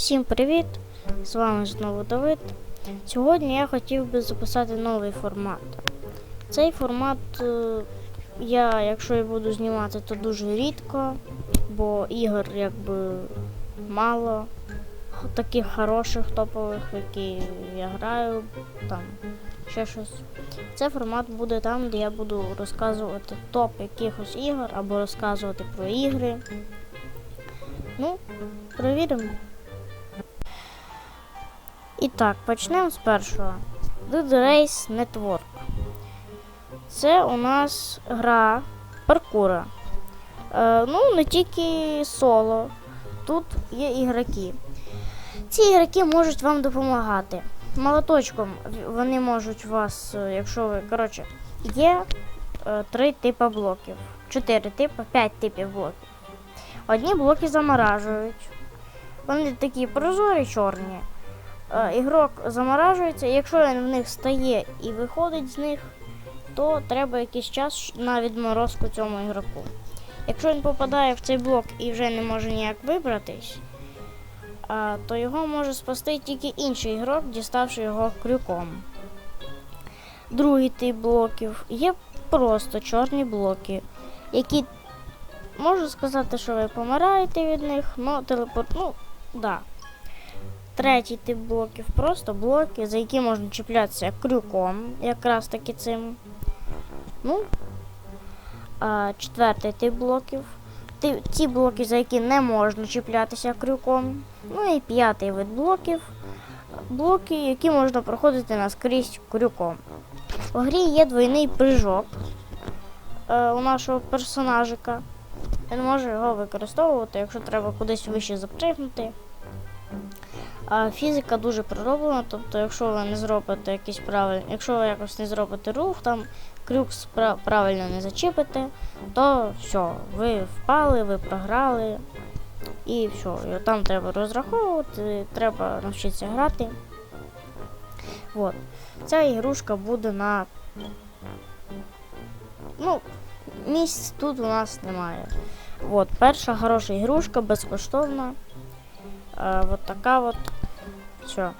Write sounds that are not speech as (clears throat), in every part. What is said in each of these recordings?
Всім привіт! З вами знову Давид. Сьогодні я хотів би записати новий формат. Цей формат е, я, якщо я буду знімати, то дуже рідко, бо ігор якби мало таких хороших топових, які я граю, там ще щось. Цей формат буде там, де я буду розказувати топ якихось ігор або розказувати про ігри. Ну, перевіримо. І так, почнемо з першого. Dead Race Network. Це у нас гра паркура. Е, ну, не тільки соло. Тут є ігроки. Ці ігроки можуть вам допомагати. Молоточком вони можуть вас, е, якщо ви. Коротше, є е, три типи блоків. Чотири типи, п'ять типів блоків. Одні блоки заморажують. Вони такі прозорі, чорні. Е, ігрок заморажується, якщо він в них стає і виходить з них, то треба якийсь час на відморозку цьому ігроку. Якщо він попадає в цей блок і вже не може ніяк вибратись, то його може спасти тільки інший ігрок, діставши його крюком. Другий тип блоків є просто чорні блоки, які можу сказати, що ви помираєте від них, але телепорт. Ну, да. Третій тип блоків просто блоки, за які можна чіплятися крюком, якраз таки цим. Ну, а, четвертий тип блоків. Ти- Ті блоки, за які не можна чіплятися крюком. Ну і п'ятий вид блоків. Блоки, які можна проходити наскрізь крюком. У грі є двойний прыжок е, у нашого персонажика. Він може його використовувати, якщо треба кудись вище запригнути. А фізика дуже пророблена, тобто, якщо ви не зробите якийсь правильний, якщо ви якось не зробите рух, там крюк правильно не зачепите, то все, ви впали, ви програли. І все, там треба розраховувати, треба навчитися грати. От. Ця ігрушка буде на. Ну, місць тут у нас немає. От, перша хороша ігрушка, безкоштовна. Е, вот така вот. Все.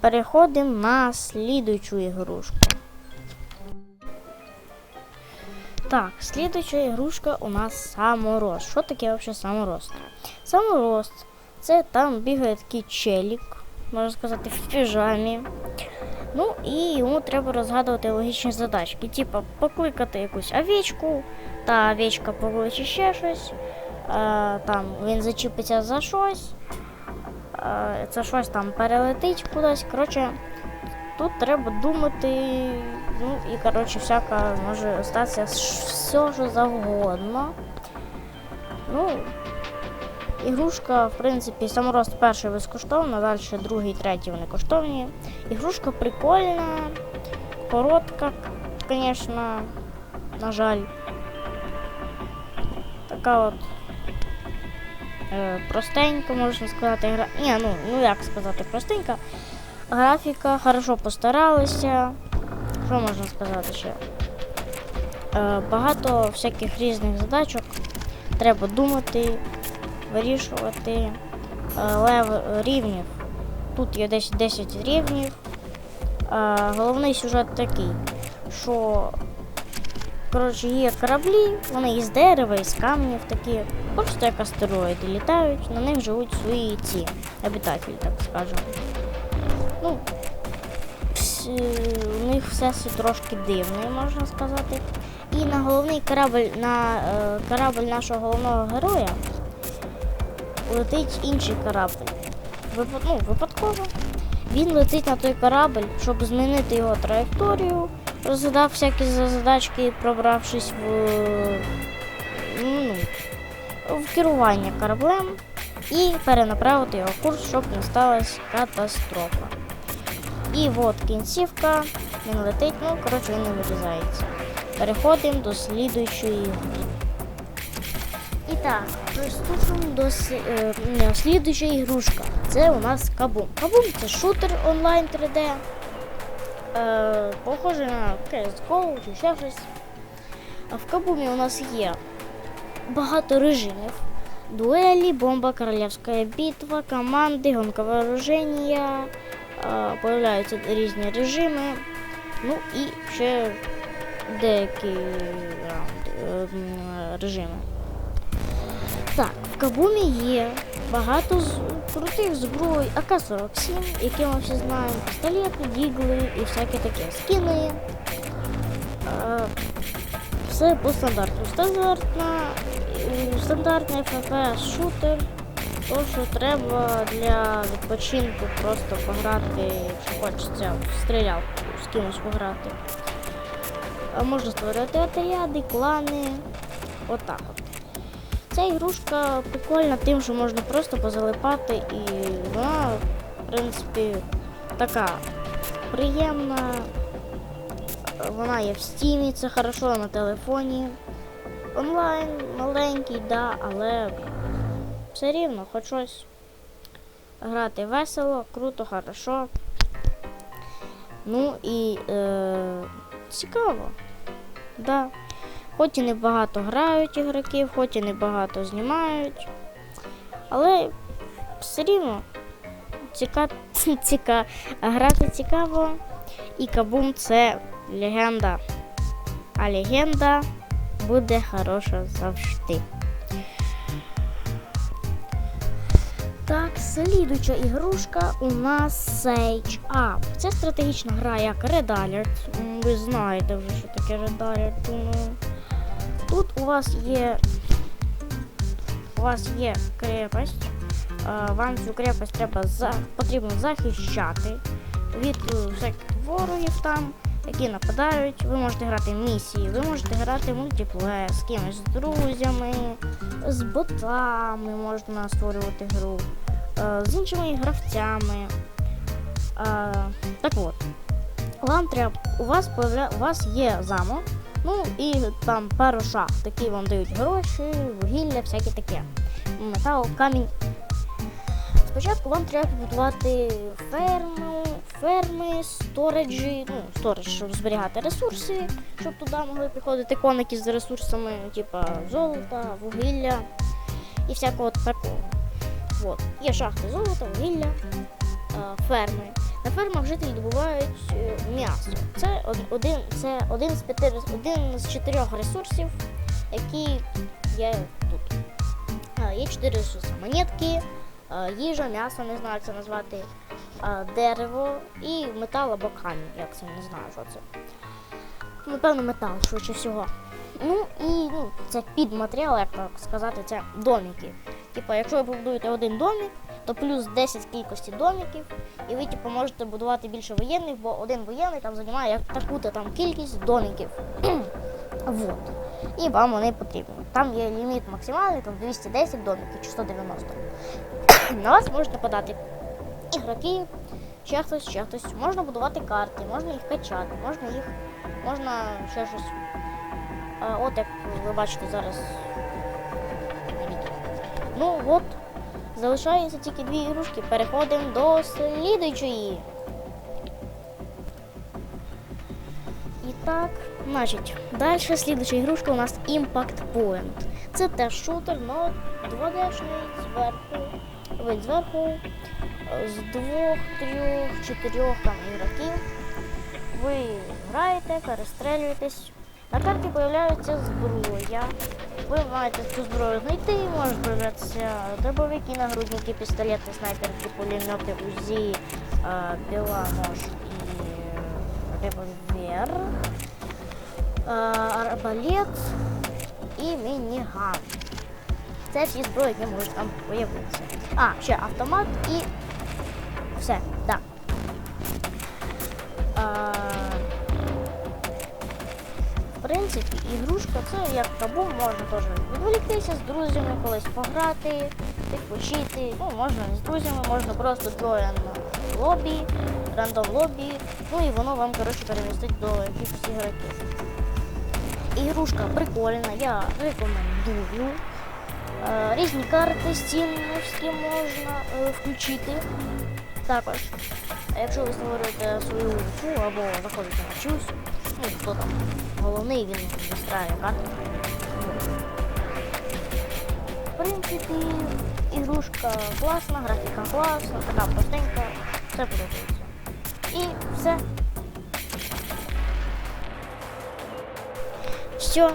Переходимо на слідуючу ігрушку. Так, слідуюча ігрушка у нас саморост. Що таке взагалі саморост? Саморост це там бігає такий челік, можна сказати, в піжамі. Ну і йому треба розгадувати логічні задачки. Типа покликати якусь овечку, та овечка покличе ще щось. Е, там він зачепиться за щось. Е, це щось там перелетить кудись. Коротше, тут треба думати. Ну і коротше, всяка може статися все, що завгодно. Ну, ігрушка, в принципі, саморост перший безкоштовно, далі другий, третій вони коштовні. Ігрушка прикольна, коротка, звісно, на жаль. Така от простенька, можна сказати, гра. Ні, ну, ну як сказати, простенька. Графіка, хорошо постаралися. Що можна сказати ще? Е, багато всяких різних задачок. Треба думати, вирішувати. Е, лев рівнів. Тут є десь 10 рівнів. Е, головний сюжет такий, що коротше, є кораблі, вони із дерева, із каменів такі, просто як астероїди літають, на них живуть свої ці обітателі, так скажемо. Ну, у них все трошки дивне, можна сказати. І на головний корабль, на е, корабль нашого головного героя летить інший корабль. Випад, ну, випадково. Він летить на той корабль, щоб змінити його траєкторію, розгадав всякі задачки, пробравшись в, ну, в керування кораблем і перенаправити його курс, щоб не сталася катастрофа. І от кінцівка, він летить, ну, коротше, він не вирізається. Переходимо до слідуючої гри. І так, приступимо до е, не, слідуюча ігрушка. Це у нас Кабум. Кабум це шутер онлайн 3D. Е, похоже на CSGO чи ще щось. А в Кабумі у нас є багато режимів. дуэли, бомба, королевская битва, команди, гонка вооруження, е, появляються різні режими, ну і ще деякі е, режими. Так, в Кабумі є багато з крутих зброй, АК-47, які ми всі знаємо, пістолети, дігли і всяке таке. Скіни. Е, все по стандарту. Стандартна, стандартний FPS шутер. То, що треба для відпочинку просто пограти, якщо хочеться в стрілялку з кимось пограти. А можна створювати отряди, клани. Отак от. Ця ігрушка прикольна тим, що можна просто позалипати і вона, в принципі, така приємна. Вона є в стімі, це хорошо на телефоні. Онлайн маленький, да, але все рівно хоч. Грати весело, круто, хорошо. Ну і е, цікаво. Да. Хоч і небагато грають ігроків, хоч і небагато знімають. Але все рівно ціка... (laughs) ціка... грати цікаво. І Кабум це легенда. А легенда буде хороша завжди. Так, слідуча ігрушка у нас Sage Up. Це стратегічна гра як Red Alert. Ви знаєте вже, що таке Red Alert. думаю. Тут у вас є. У вас є крепость. Е, Вам цю крепость треба за... потрібно захищати від е, всяких ворогів там, які нападають. Ви можете грати місії, ви можете грати в мультиплеєр з кимось, з друзями, з ботами можна створювати гру, е, з іншими гравцями. Так от, вам треба, у вас у вас є замок, ну і там пару шахт, такі вам дають гроші, вугілля, всяке таке. Метал, камінь. Спочатку вам треба побудувати ферму, ферми, сториджі, ну, сторидж, щоб зберігати ресурси, щоб туди могли приходити коники з ресурсами, типа золота, вугілля і всякого такого. От. Є шахти золота, вугілля, е, ферми. Фермах жителі добувають е, м'ясо. Це один, це один з п'яти один з чотирьох ресурсів, які є тут. Е, Є чотири ресурси: монетки, е, їжа, м'ясо, не знаю, як це назвати, дерево і метал або камінь, як це не знаю, що це. Напевно, метал, швидше всього. Ну і ну, це підматеріал, як так сказати, це домики. Типа, якщо ви побудуєте один домик, то плюс 10 кількості домиків, і ви типу, можете будувати більше воєнних, бо один воєнний там займає як таку-то там кількість домиків. (clears throat) вот. І вам вони потрібні. Там є ліміт максимальний, там 210 домиків чи 190. (clears throat) На вас можуть нападати ігроки, ще хтось, ще хтось. Можна будувати карти, можна їх качати, можна їх, можна ще щось. А, от як ви бачите зараз. Ну от, залишається тільки дві ігрушки. Переходимо до слідуючої. І так, значить, далі слідуюча ігрушка у нас Impact Point. Це теж шутер, але 2D-шний зверху. Він зверху е, з двох, трьох, чотирьох там ігроків. Ви граєте, перестрелюєтесь. На карті з'являється зброя. Ви маєте цю зброю знайти, можуть з'являтися дробовики, нагрудники, пістолети, снайперки, пулемети, УЗІ, е, біла нож і револьвер, е, арбалет і мініган. Це всі зброї, які можуть там появитися. А, ще автомат і все, так. Да. Принципі, ігрушка це як табу, можна теж відволіктися з друзями, колись пограти, відпочити. Ну, можна не з друзями, можна просто join лобі, рандом лобі, ну і воно вам коротше перемістить до якихось ігроків. Ігрушка прикольна, я рекомендую. Е, Різні карти стімовські можна е, включити. Також, якщо ви створюєте свою фу або заходите на чусь, ну хто там головний, він вистраює карту. В принципі, ігрушка класна, графіка класна, така простенька, все подобається. І все. Все,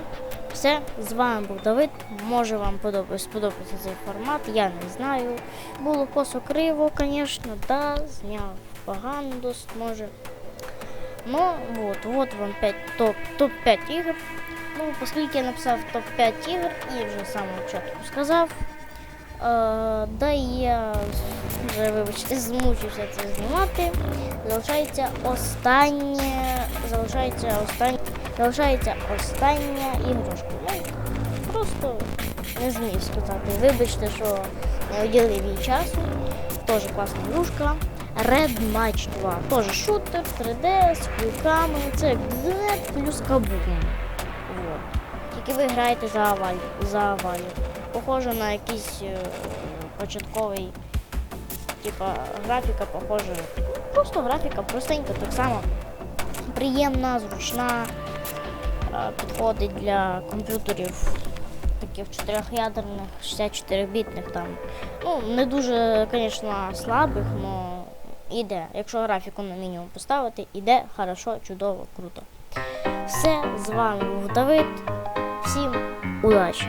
все, з вами був Давид. Може вам подобається, сподобається цей формат, я не знаю. Було косо криво, звісно, да, зняв погано досить може. Ну, вот, вот вам 5 топ, топ-5 ігор. Ну, оскільки я написав топ-5 ігор і вже з самого початку сказав. Е, да і я вже, вибачте, (laughs) змучився це знімати. Залишається останнє. Залишається останнє. Залишається остання ігрушка. Ну, просто не зміг сказати. Вибачте, що не уділив їй часу. Теж класна ігрушка. Red Match 2. Теж шутер, 3D, з кульками. Це плюс кабум. Вот. Тільки ви граєте за аваль. За аваль. Похоже на якийсь е, початковий. Типа графіка похожа. Просто графіка простенька, так само приємна, зручна, е, підходить для комп'ютерів таких чотирьохядерних, 64-бітних там. Ну, не дуже, звісно, слабих, але іде. Якщо графіку на мінімум поставити, іде хорошо, чудово, круто. Все, з вами був Давид. Всім удачі!